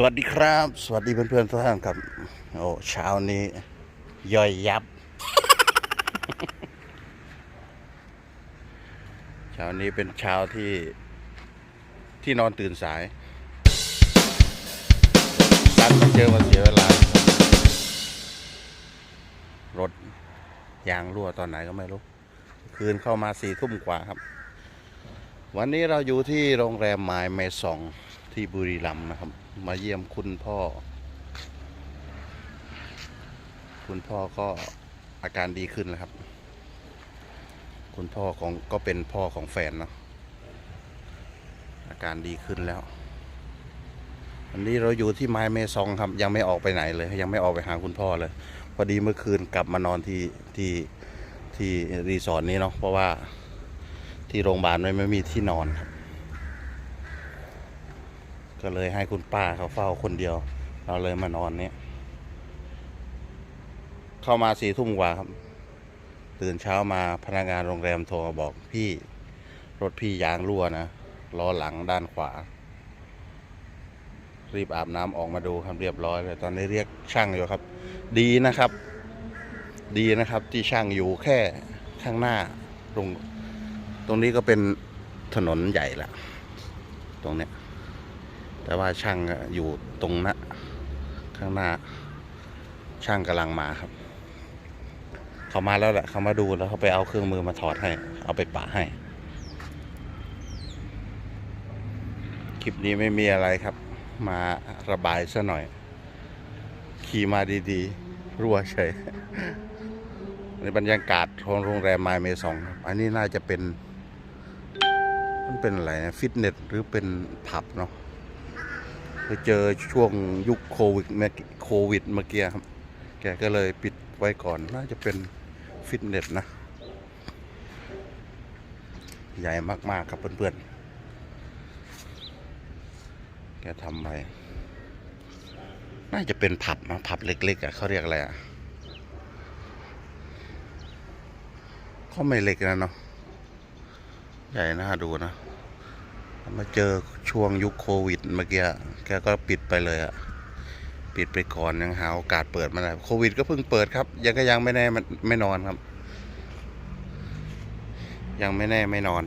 สวัสดีครับ สวัสดีเพื่อนๆทุกท่านครับ โอ้เช้านี้ ย่อยยับ เช้านี้เป็นเช้าที่ที่นอนตื่นสายดันมาเจอมาเสียเวลา รถยางรั่วตอนไหนก็ไม่รู้ คืนเข้ามาสี่ทุ่มกว่าครับ วันนี้เราอยู่ที่โรงแรมไมล์เมซอง ที่บุรีรัมย์นะครับ มาเยี่ยมคุณพ่อ คุณพ่อก็อาการดีขึ้นแล้วครับ คุณพ่อของก็เป็นพ่อของแฟนเนาะอาการดีขึ้นแล้ววันนี้เราอยู่ที่ไมล์เมซองครับ ยังไม่ออกไปไหนเลย ยังไม่ออกไปหาคุณพ่อเลย พอดีเมื่อคืนกลับมานอนที่ที่ที่รีสอร์ทนี้เนาะเพราะว่าที่โรงพยาบาลไม่ไม่มีที่นอนครับ ก็เลยให้คุณป้าเขาเฝ้าคนเดียว เราเลยมานอนเนี้ยเข้ามาสี่ทุ่มกว่าครับ ตื่นเช้ามาพนักงานโรงแรมโทรมาบอกพี่รถพี่ยางรั่วนะล้อหลังด้านขวา รีบอาบน้ำออกมาดูครับเรียบร้อยเลยตอนนี้เรียกช่างอยู่ครับ ดีนะครับ ดีนะครับที่ช่างอยู่แค่ข้างหน้าตรง ตรงนี้ก็เป็นถนนใหญ่ละตรงเนี้ย แต่ว่าช่างอยู่ตรงนั้นข้างหน้า ช่างกำลังมาครับ เขามาแล้วแหละเขามาดูแล้วเขาไปเอาเครื่องมือมาถอดให้ เอาไปปะให้ คลิปนี้ไม่มีอะไรครับ มาระบายซะหน่อย ขี่มาดีๆ รั่วเฉยในบรรยากาศของโรงแรมไมเมซองอันนี้น่าจะเป็น มันเป็นอะไรนะฟิตเนสหรือเป็นผับเนาะ ไปเจอช่วงยุคโควิดเมื่อโควิดเมื่อกี้ครับ แกก็เลยปิดไว้ก่อน น่าจะเป็นฟิตเนสนะ ใหญ่มาก ๆ ครับเพื่อน ๆ แกทำไปน่าจะเป็นผับนะผับเล็ก ๆอะเขาเรียกอะไรอะเขาไม่เล็กนะเนาะใหญ่น่าดูนะ มาเจอช่วงยุคโควิดเมื่อกี้แกก็ปิดไปเลยอะปิดไปก่อนยังหาโอกาสเปิดมาได้โควิดก็เพิ่งเปิดครับ ยังก็ยังไม่แน่ไม่นอนครับ ยังไม่แน่ไม่นอน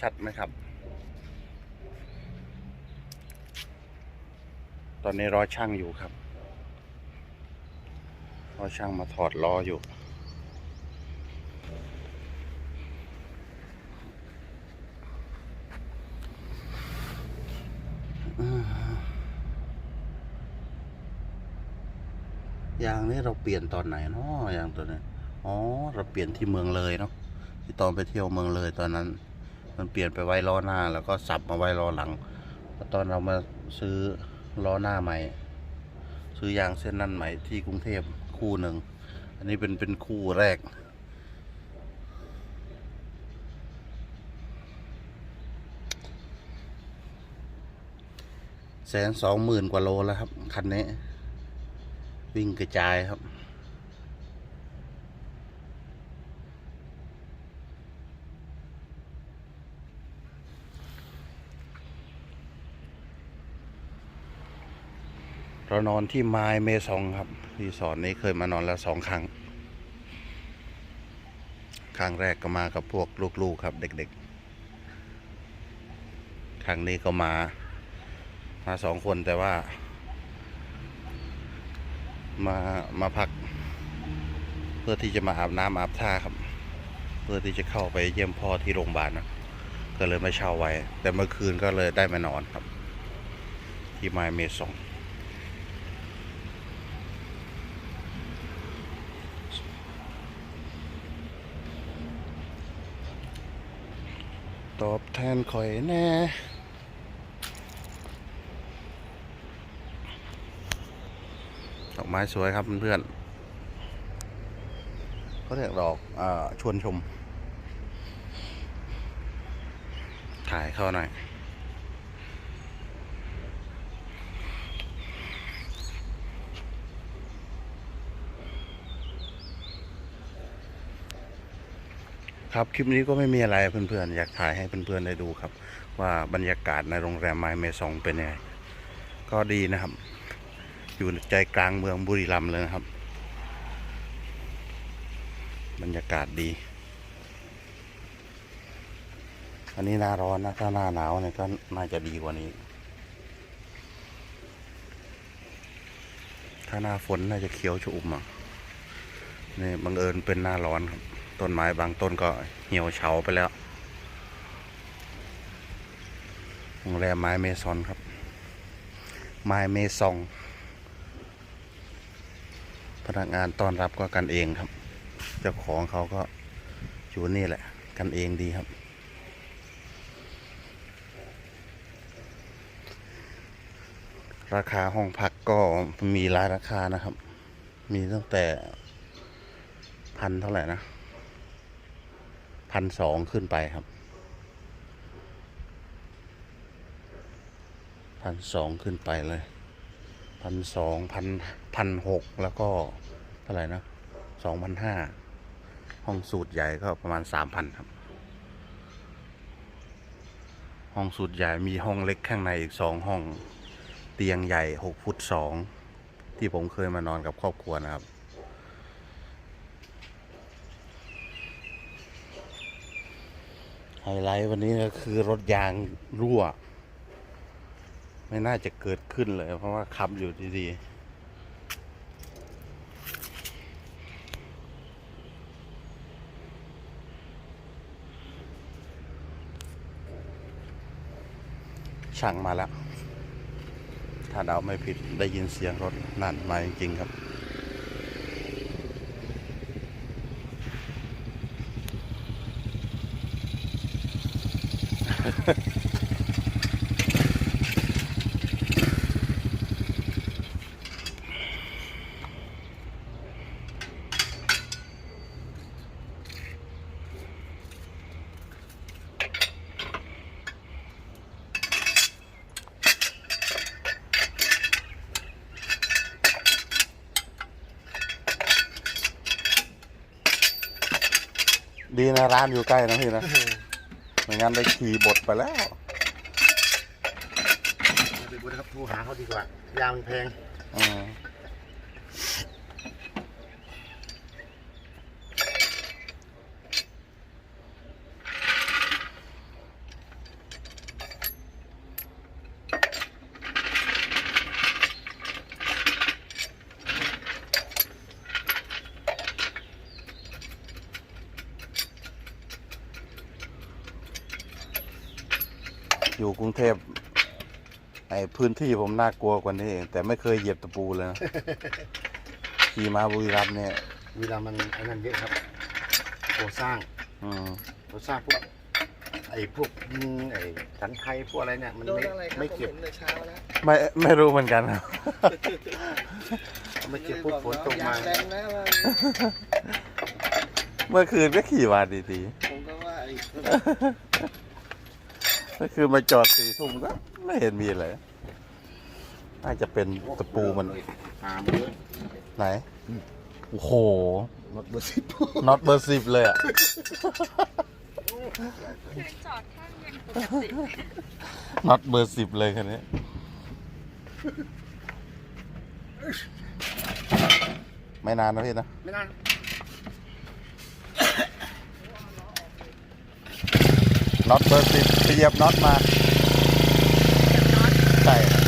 ชัดไหมครับ ตอนนี้รอช่างอยู่ครับ รอช่างมาถอดล้ออยู่ ยางนี้เราเปลี่ยนตอนไหนเนาะยางตัวนี้อ๋อเราเปลี่ยนที่เมืองเลยเนาะที่ตอนไปเที่ยวเมืองเลยตอนนั้น มันเปลี่ยนไปไว้ล้อหน้า แล้วก็สับมาไว้ล้อหลังตอนเรามาซื้อล้อหน้าใหม่ ซื้อยางเส้นนั้นใหม่ที่กรุงเทพคู่หนึ่งอันนี้เป็นเป็นคู่แรกแสนสองหมื่นกว่าโลแล้วครับ คันนี้ วิ่งกระจายครับ เรานอนที่ไมล์เมซองครับรีสอร์ทนี้เคยมานอนแล้วสองครั้ง ครั้งแรกก็มากับพวกลูกๆครับ เด็กๆ ครั้งนี้ก็มา มาสองคนแต่ว่า มามาพัก เพื่อที่จะมาอาบน้ำอาบท่าครับ เพื่อที่จะเข้าไปเยี่ยมพ่อที่โรงพยาบาลนะก็เลยมาเช่าไว้ แต่เมื่อคืนก็เลยได้มานอนครับ ที่ไมเมซองตอบแทนข่อยแน่ อกไม้สวยครับเพื่อนๆเขาเรียกดอกอชวนชม ถ่ายเข้าหน่อยคครับคลิปนี้ก็ไม่มีอะไรเพื่อนๆอยากถ่ายให้เพื่อนๆได้ดูครับ ว่าบรรยากาศในโรงแรมไมเมซองเป็นยังไงก็ดีนะครับ อยู่ใจกลางเมืองบุรีรัมย์เลยนะครับ บรรยากาศดี อันนี้หน้าร้อนนะถ้าหน้าหนาวเนี่ยก็น่าจะดีกว่านี้ ถ้าหน้าฝนน่าจะเขียวชุ่มอะนี่บังเอิญเป็นหน้าร้อนครับ ต้นไม้บางต้นก็เหี่ยวเฉาไปแล้วโรงแรมไม้เมซอนครับ ไม้เมซอง พนักงานต้อนรับก็กันเองครับ เจ้าของเขาก็อยู่นี่แหละ กันเองดีครับ ราคาห้องพักก็มีหลายราคานะครับ มีตั้งแต่พันเท่าไหร่นะพันสองขึ้นไปครับพันสองขึ้นไปเลย พันสองพันพันหกแล้วก็เท่าไหร่นะสองพันห้าห้องสูตรใหญ่ก็ประมาณสามพันครับ ห้องสูตรใหญ่มีห้องเล็กข้างในอีกสองห้อง เตียงใหญ่หกฟุตสองที่ผมเคยมานอนกับครอบครัวนะครับไฮไลท์วันนี้ก็คือรถยางรั่ว ไม่น่าจะเกิดขึ้นเลย เพราะว่าขับอยู่ดีๆช่างมาแล้ว ถ้าเดาไม่ผิดได้ยินเสียงรถนั่นมาจริงๆครับ ดีนะร้านอยู่ใกล้นะพี่นะไม่งั้นได้ขี่บทไปแล้วไปดูนะครับโทรหาเขาดีกว่ายางมันแพง อืม อยู่กรุงเทพไอ้พื้นที่ผมน่ากลัวกว่านี้เองแต่ไม่เคยเหยียบตะปูเลยนะขี่มาบุรีรัมย์เนี่ย เวลามันไอ้นั่นเยอะครับโครงสร้างอืม โครงสร้างพวกไอ้พวกยิงไอ้สันไทยพวกอะไรเนี่ยมันโดนไม่อะไรครับไม่ผมเก็บเห็นแต่เช้าแล้วไม่ไม่รู้เหมือนกันครับ ไม่เก็บพวกฝนตกมาอยแรงนะว่าเมื่อคืนก็ขี่มาดีผมก็ว่าไอ้ ๆเมื่อคืนมาจอดสี่ทุ่มก็ไม่เห็นมีอะไรน่าจะเป็นตะปูมันหามเยอะไหน โอ้โหรถเบอร์สิบน็อตเบอร์สิบเลยอะคือจอดข้างยังปกติน็อตเบอร์สิบเลยคันนี้ไม่นานนะพี่นะ ไม่นาน น็อตเบอร์สิบเสียบน็อตมาใช่ครับ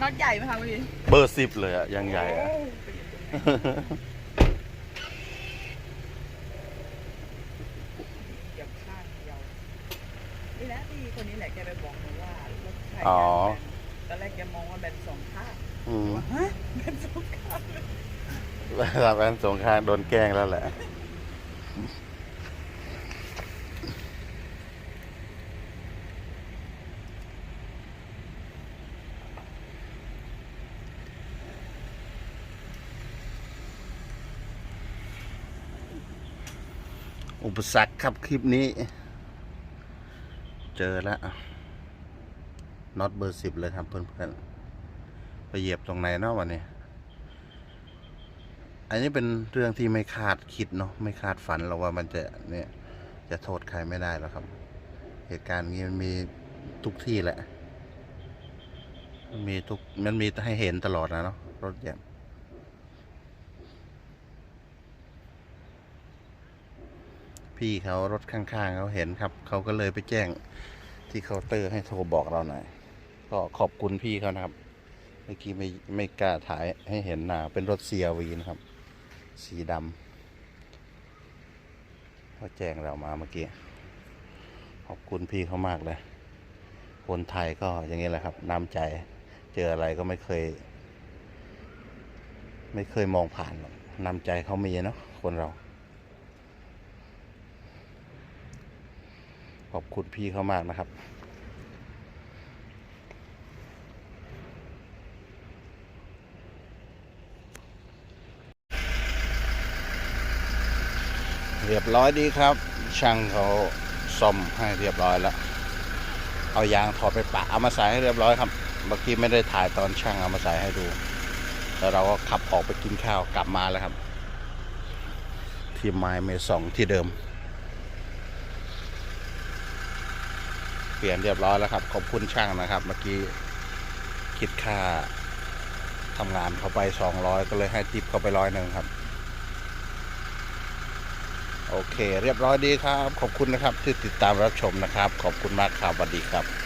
น็อตใหญ่ไหมคะเมื่อกี้เบอร์สิบเลยอะยังใหญ่อะเดี๋ยวข้างเดียวนี่แหละที่ คนนี้แหละแกไปบอกหนูว่ารถไถอ๋อ ตอนแรกแกมองว่าแบนสองข้างอืมฮะแบนสองข้างเลยเวลาแฟนสงครามโดนแกล้งแล้วแหละ อุปสรรคครับคลิปนี้ เจอแล้วน็อตเบอร์สิบเลยครับเพื่อนๆไปเหยียบตรงไหนเนาะวันนี้ อันนี้เป็นเรื่องที่ไม่คาดคิดเนาะไม่คาดฝันเราว่ามันจะเนี่ยจะโทษใครไม่ได้แล้วครับ เหตุการณ์นี้มันมีทุกที่แหละ มันมีทุกมันมีให้เห็นตลอดนะเนาะรถเหยียบ พี่เขารถข้างๆเขาเห็นครับ เขาก็เลยไปแจ้งที่เคาน์เตอร์ให้โทรบอกเราหน่อย ก็ขอบคุณพี่เขานะครับ เมื่อกี้ไม่ไม่กล้าถ่ายให้เห็นหน้าเป็นรถ CRV นะครับ สีดำเขาแจ้งเรามาเมื่อกี้ ขอบคุณพี่เขามากเลย คนไทยก็อย่างนี้แหละครับน้ำใจ เจออะไรก็ไม่เคย ไม่เคยมองผ่านหรอกน้ำใจเขามีเนาะคนเรา ขอบคุณพี่เขามากนะครับ เรียบร้อยดีครับ ช่างเขาซ่อมให้เรียบร้อยแล้ว เอายางถอดไปปะเอามาใส่ให้เรียบร้อยครับ เมื่อกี้ไม่ได้ถ่ายตอนช่างเอามาใส่ให้ดู แล้วเราก็ขับออกไปกินข้าวกลับมาแล้วครับ ที่ไมล์เมสองที่เดิม ปลี่ยนเรียบร้อยแล้วครับ ขอบคุณช่างนะครับ เมื่อกี้คิดค่าทำงานเขาไปสองร้อยก็เลยให้ติปเขาไปร้อยหนึ่งครับ โอเค เรียบร้อยดีครับ ขอบคุณนะครับที่ติดตามรับชมนะครับ ขอบคุณมากครับสวัสดีครับ